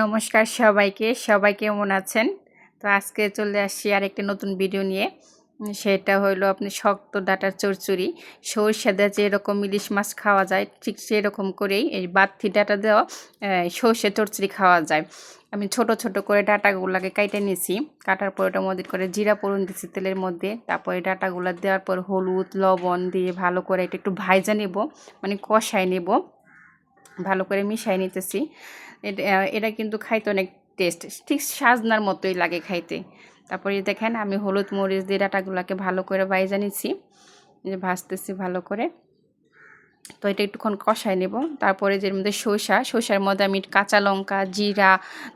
নমস্কার সবাইকে। সবাই কেমন আছেন? তো আজকে চলে আসছি আর একটি নতুন ভিডিও নিয়ে। সেটা হলো আপনি শক্ত ডাটার চচ্চড়ি সরষে দিয়ে যেরকম ইলিশ মাছ খাওয়া যায়, ঠিক সেরকম করেই এই বাত্তি ডাটা দেওয়া সর্ষে চচ্চড়ি খাওয়া যায়। আমি ছোট ছোট করে ডাটাগুলোকে কেটে নিয়েছি কাটার পর ওটা মধ্যে করে জিরা পড়ুন দিয়েছি তেলের মধ্যে। তারপরে ডাটাগুলো দেওয়ার পর হলুদ, লবণ দিয়ে ভালো করে একটু ভাইজা নেব মানে কষায় নেব। ভালো করে মিশাই নিতেছি। এটা কিন্তু খাইতে অনেক টেস্ট ঠিক সাজনার মতোই লাগে খাইতে। তারপরে দেখেন আমি হলুদ মরিচ দিয়ে ডাটাগুলোকে ভালো করে বাইজা নিচ্ছি। যে ভাজতেছি ভালো করে। তো এটা একটুক্ষণ কষায় নেব। তারপরে যে মধ্যে শসা, শসার মধ্যে আমি কাঁচা লঙ্কা, জিরা,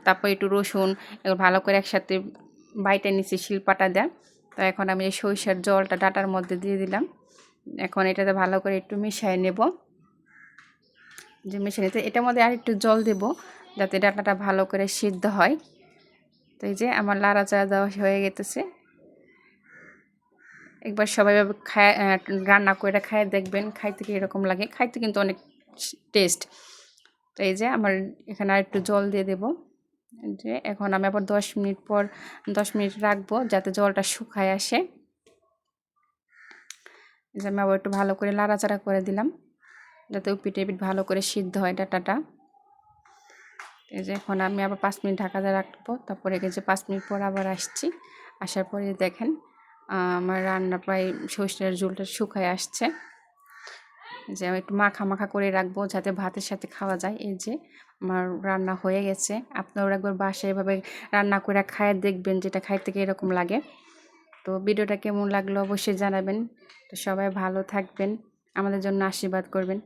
তারপর একটু রসুন, এগুলো ভালো করে একসাথে বাইটে নিচ্ছি শিলপাটা দেয়। তো এখন আমি এই সরিষার জলটা ডাটার মধ্যে দিয়ে দিলাম। এখন এটাতে ভালো করে একটু মিশিয়ে নেব। যে মিশিয়ে নিতে এটার মধ্যে আর একটু জল দেব। যাতে ডাটাটা ভালো করে সিদ্ধ হয়। তো এই যে আমার লাড়াচাড়া দেওয়া হয়ে গেতেছে। একবার সবাই খায় রান্না করে খায়, দেখবেন খাইতে কি এরকম লাগে। খাইতে কিন্তু অনেক টেস্ট। তো এই যে আমার এখানে আর একটু জল দিয়ে দেব। যে এখন আমি আবার দশ মিনিট পর, দশ মিনিট রাখব যাতে জলটা শুকায় আসে। যে আমি আবার একটু ভালো করে লাড়াচাড়া করে দিলাম। যাতে উপিট এপিট ভালো করে সিদ্ধ হয় ডাটাটা। এই যে এখন আমি আবার পাঁচ মিনিট ঢাকা দিয়ে রাখব। তারপরে এই যে পাঁচ মিনিট পর আবার আসছি। আসার পরে দেখেন আমার রান্না প্রায় সর্ষের ঝোলটা শুকায় আসছে। যে আমি একটু মাখা মাখা করে রাখব যাতে ভাতের সাথে খাওয়া যায়। এই যে আমার রান্না হয়ে গেছে। আপনারা একবার বাসায় এভাবে রান্না করে খায় দেখবেন যেটা খাইতে থেকে এরকম লাগে। তো ভিডিওটা কেমন লাগল অবশ্যই জানাবেন। তো সবাই ভালো থাকবেন। আমাদের জন্য আশীর্বাদ করবেন।